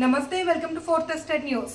Namaste welcome to fourth state news.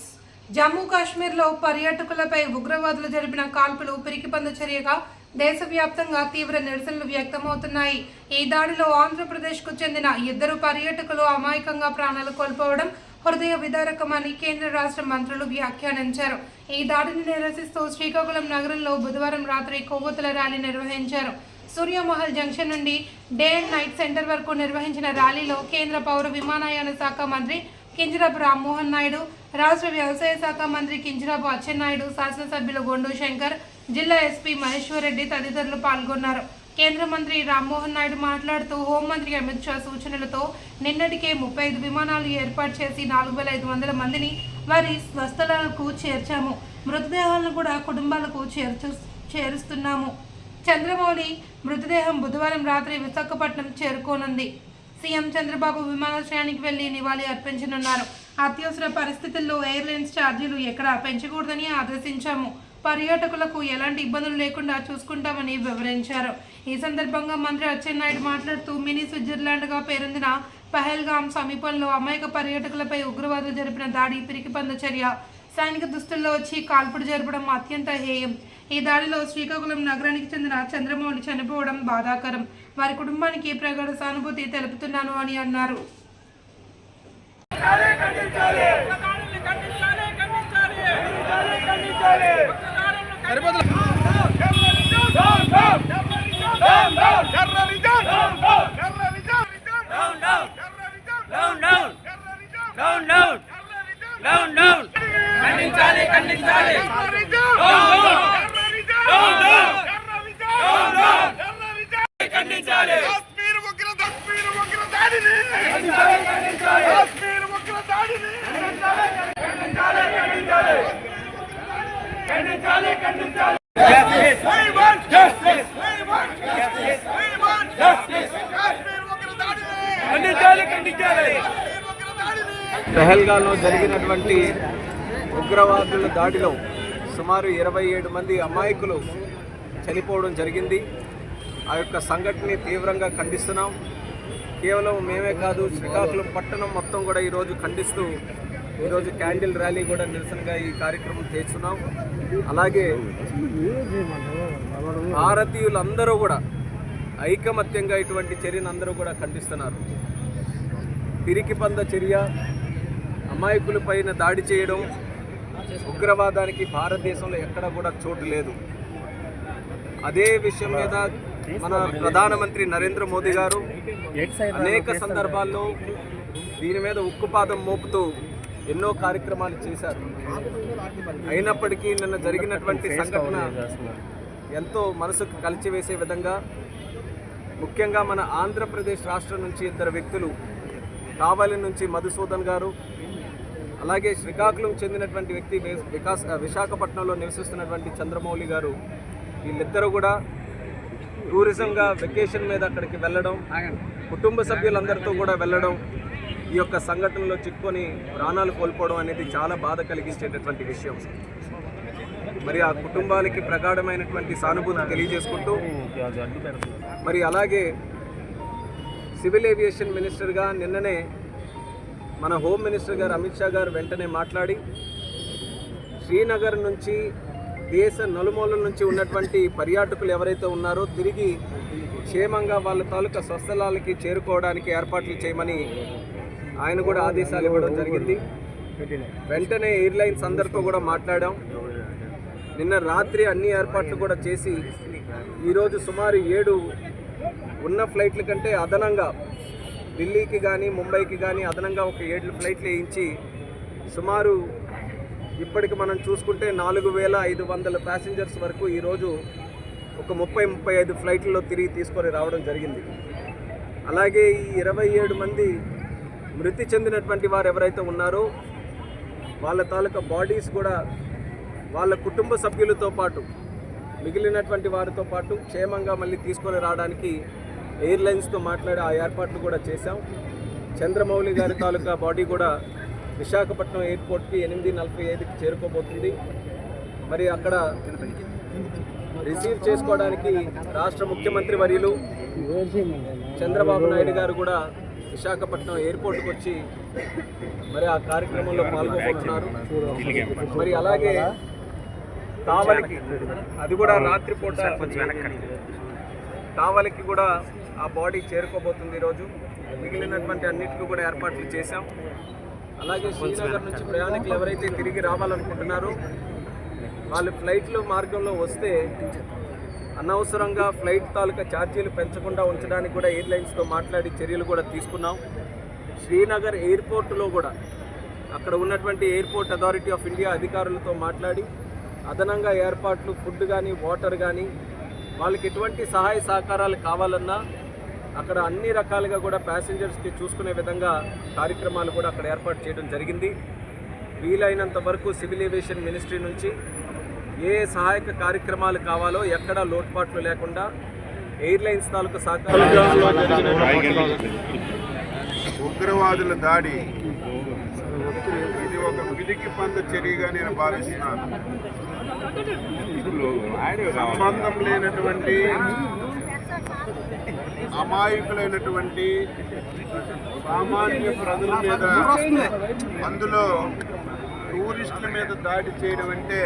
Jammu కాశ్మీర్లో పర్యాటకులపై ఉగ్రవాదులు జరిపిన కాల్పులు పిరికిపంద చర్యగా దేశవ్యాప్తంగా తీవ్ర నిరసనలు వ్యక్తమవుతున్నాయి. ఈ దాడిలో ఆంధ్రప్రదేశ్కు చెందిన ఇద్దరు పర్యాటకులు అమాయకంగా ప్రాణాలు కోల్పోవడం హృదయ విదారకమని కేంద్ర రాష్ట్ర మంత్రులు వ్యాఖ్యానించారు. ఈ దాడిని నిరసిస్తూ శ్రీకాకుళం నగరంలో బుధవారం రాత్రి కొవ్వొత్తుల ర్యాలీ నిర్వహించారు. సూర్యమహల్ జంక్షన్ నుండి డే అండ్ నైట్ సెంటర్ వరకు నిర్వహించిన ర్యాలీలో కేంద్ర పౌర విమానయాన శాఖ మంత్రి కింజరాపు రామ్మోహన్ నాయుడు రాష్ట్ర వ్యవసాయ శాఖ మంత్రి కింజరాపు అచ్చెన్నాయుడు శాసనసభ్యులు గొండు శంకర్ జిల్లా ఎస్పీ మహేశ్వర్ రెడ్డి తదితరులు పాల్గొన్నారు. కేంద్ర మంత్రి రామ్మోహన్ నాయుడు మాట్లాడుతూ హోంమంత్రి అమిత్ షా సూచనలతో నిన్నటికే ముప్పై ఐదు విమానాలు ఏర్పాటు చేసి నాలుగు వేల ఐదు వందల మందిని వారి స్వస్థలాలకు చేర్చాము. మృతదేహాలను కూడా కుటుంబాలకు చేర్చు చేరుస్తున్నాము. చంద్రమౌళి మృతదేహం బుధవారం రాత్రి విశాఖపట్నం చేరుకోనుంది. సీఎం చంద్రబాబు విమానాశ్రయానికి వెళ్ళి నివాళి అర్పించనున్నారు. అత్యవసర పరిస్థితుల్లో ఎయిర్లైన్స్ ఛార్జీలు ఎక్కడా పెంచకూడదని ఆదేశించాము. పర్యాటకులకు ఎలాంటి ఇబ్బందులు లేకుండా చూసుకుంటామని వివరించారు. ఈ సందర్భంగా మంత్రి అచ్చెన్నాయుడు మాట్లాడుతూ మినీ స్విట్జర్లాండ్గా పేరొందిన పహల్గామ్ సమీపంలో అమాయక పర్యాటకులపై ఉగ్రవాదులు జరిపిన దాడి పిరికిపంద చర్య సైనిక దుస్తుల్లో వచ్చి కాల్పుడు జరపడం అత్యంత హేయం. ఈ దాడిలో శ్రీకాకుళం నగరానికి చెందిన చంద్రమౌళి చనిపోవడం బాధాకరం. వారి కుటుంబానికి ప్రగాఢ సానుభూతి తెలుపుతున్నాను అని అన్నారు. ఖండించాలి ఖండించాలి. ఖండించాలి కాశ్మీర్ ఉగ్ర కాశ్మీర్ ఉగ్ర దాడిని కాశ్మీర్ ఉగ్ర దాడిని కాశ్మీర్ ఉగ్ర దాడిని పెహల్గాలో జరిగినటువంటి ఉగ్రవాదుల దాడిలో సుమారు ఇరవై ఏడు మంది అమాయకులు చనిపోవడం జరిగింది. ఆ యొక్క సంఘటనని తీవ్రంగా ఖండిస్తున్నాం. కేవలం మేమే కాదు శ్రీకాకుళం పట్టణం మొత్తం కూడా ఈరోజు ఖండిస్తూ ఈరోజు క్యాండిల్ ర్యాలీ కూడా నిరసనగా ఈ కార్యక్రమం చేస్తున్నాం. అలాగే భారతీయులందరూ కూడా ఐకమత్యంగా ఇటువంటి చర్యను అందరూ కూడా ఖండిస్తున్నారు. పిరికిపంద చర్య అమాయకుల పైన దాడి చేయడం ఉగ్రవాదానికి భారతదేశంలో ఎక్కడ కూడా చోటు లేదు. అదే విషయం మీద మన ప్రధానమంత్రి నరేంద్ర మోదీ గారు అనేక సందర్భాల్లో దీని మీద ఉక్కుపాదం మోపుతూ ఎన్నో కార్యక్రమాలు చేశారు. అయినప్పటికీ నిన్న జరిగినటువంటి సంఘటన ఎంతో మనసుకు కలిచివేసే విధంగా ముఖ్యంగా మన ఆంధ్రప్రదేశ్ రాష్ట్రం నుంచి ఇద్దరు వ్యక్తులు కావలి నుంచి మధుసూదన్ గారు అలాగే శ్రీకాకుళం చెందినటువంటి వ్యక్తి వికాస్ విశాఖపట్నంలో నివసిస్తున్నటువంటి చంద్రమౌళి గారు వీళ్ళిద్దరూ కూడా టూరిజంగా వెకేషన్ మీద అక్కడికి వెళ్ళడం కుటుంబ సభ్యులందరితో కూడా వెళ్ళడం ఈ యొక్క సంఘటనలో చిక్కుకొని ప్రాణాలు కోల్పోవడం అనేది చాలా బాధ కలిగించేటటువంటి విషయం. మరి ఆ కుటుంబాలకి ప్రగాఢమైనటువంటి సానుభూతి తెలియజేసుకుంటూ మరి అలాగే సివిల్ ఏవియేషన్ మినిస్టర్గా నిన్ననే మన హోమ్ మినిస్టర్ గారు అమిత్ షా గారు వెంటనే మాట్లాడి శ్రీనగర్ నుంచి దేశ నలుమూలల నుంచి ఉన్నటువంటి పర్యాటకులు ఎవరైతే ఉన్నారో తిరిగి క్షేమంగా వాళ్ళ తాలూకా స్వస్థలాలకి చేరుకోవడానికి ఏర్పాట్లు చేయమని ఆయన కూడా ఆదేశాలు ఇవ్వడం జరిగింది. వెంటనే ఎయిర్లైన్స్ అందరితో కూడా మాట్లాడాం. నిన్న రాత్రి అన్ని ఏర్పాట్లు కూడా చేసి ఈరోజు సుమారు ఏడు ఉన్న ఫ్లైట్ల కంటే అదనంగా ఢిల్లీకి కానీ ముంబైకి కానీ అదనంగా ఒక ఏడు ఫ్లైట్లు వేయించి సుమారు ఇప్పటికి మనం చూసుకుంటే నాలుగు వేల ఐదు వందల ప్యాసింజర్స్ వరకు ఈరోజు ఒక ముప్పై ముప్పై ఐదు ఫ్లైట్లలో తిరిగి తీసుకొని రావడం జరిగింది. అలాగే ఈ ఇరవై ఏడు మంది మృతి చెందినటువంటి వారు ఎవరైతే ఉన్నారో వాళ్ళ తాలూకా బాడీస్ కూడా వాళ్ళ కుటుంబ సభ్యులతో పాటు మిగిలినటువంటి వారితో పాటు క్షేమంగా మళ్ళీ తీసుకొని రావడానికి ఎయిర్లైన్స్తో మాట్లాడి ఆ ఏర్పాట్లు కూడా చేశాం. చంద్రమౌళి గారి తాలూకా బాడీ కూడా విశాఖపట్నం ఎయిర్పోర్ట్కి ఎనిమిది నలభై ఐదుకి చేరుకోబోతుంది. మరి అక్కడ రిసీవ్ చేసుకోవడానికి రాష్ట్ర ముఖ్యమంత్రి వర్యులు చంద్రబాబు నాయుడు గారు కూడా విశాఖపట్నం ఎయిర్పోర్ట్కి వచ్చి మరి ఆ కార్యక్రమంలో పాల్గొబోతున్నారు మరి అలాగే కావలికి అది కూడా రాత్రిపూట కావలికి కూడా ఆ బాడీ చేరుకోబోతుంది ఈరోజు. మిగిలినటువంటి అన్నిటికీ కూడా ఏర్పాట్లు చేశాం. అలాగే శ్రీనగర్ నుంచి ప్రయాణికులు ఎవరైతే తిరిగి రావాలనుకుంటున్నారో వాళ్ళు ఫ్లైట్లు మార్గంలో వస్తే అనవసరంగా ఫ్లైట్ తాలూకా ఛార్జీలు పెంచకుండా ఉంచడానికి కూడా ఎయిర్లైన్స్తో మాట్లాడి చర్యలు కూడా తీసుకున్నాం. శ్రీనగర్ ఎయిర్పోర్టులో కూడా అక్కడ ఉన్నటువంటి ఎయిర్పోర్ట్ అథారిటీ ఆఫ్ ఇండియా అధికారులతో మాట్లాడి అదనంగా ఏర్పాట్లు ఫుడ్ కానీ వాటర్ కానీ వాళ్ళకి ఎటువంటి సహాయ సహకారాలు కావాలన్నా అక్కడ అన్ని రకాలుగా కూడా ప్యాసింజర్స్కి చూసుకునే విధంగా కార్యక్రమాలు కూడా అక్కడ ఏర్పాటు చేయడం జరిగింది. వీలైనంత వరకు సివిల్ ఏవియేషన్ మినిస్ట్రీ నుంచి ఏ సహాయక కార్యక్రమాలు కావాలో ఎక్కడా లోటుపాట్లు లేకుండా ఎయిర్లైన్స్ తాలూకు సహకారం ఉగ్రవాదుల దాడి. ఇది ఒక పిరికి పంద చర్యగా నేను భావిస్తున్నాను. సంబంధం లేనటువంటి అమాయకులైనటువంటి సామాన్య ప్రజల మీద అందులో టూరిస్టుల మీద దాడి చేయడం అంటే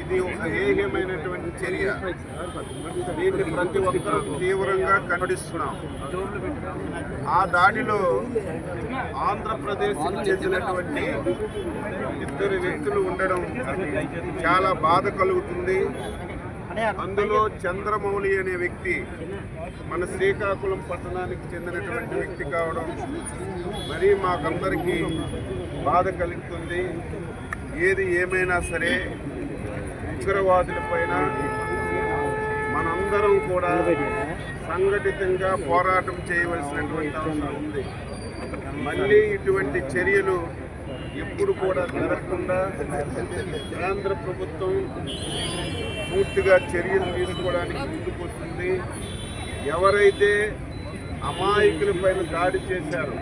ఇది ఒక ఏహ్యమైనటువంటి చర్య. దీన్ని ప్రతి ఒక్కరూ తీవ్రంగా ఖండిస్తున్నాం. ఆ దాడిలో ఆంధ్రప్రదేశ్కి చెందినటువంటి ఇద్దరు వ్యక్తులు ఉండడం చాలా బాధ కలుగుతుంది. అందులో చంద్రమౌళి అనే వ్యక్తి మన శ్రీకాకుళం పట్టణానికి చెందినటువంటి వ్యక్తి కావడం మరీ మాకందరికీ బాధ కలుగుతుంది. ఏది ఏమైనా సరే ఉగ్రవాదుల పైన మనందరం కూడా సంఘటితంగా పోరాటం చేయవలసినటువంటి అవసరం ఉంది. మళ్ళీ ఇటువంటి చర్యలు ఎప్పుడు కూడా జరగకుండా కేంద్ర ప్రభుత్వం పూర్తిగా చర్యలు తీసుకోవడానికి ముందుకు వస్తుంది ఎవరైతే అమాయకుల పైన దాడి చేశారో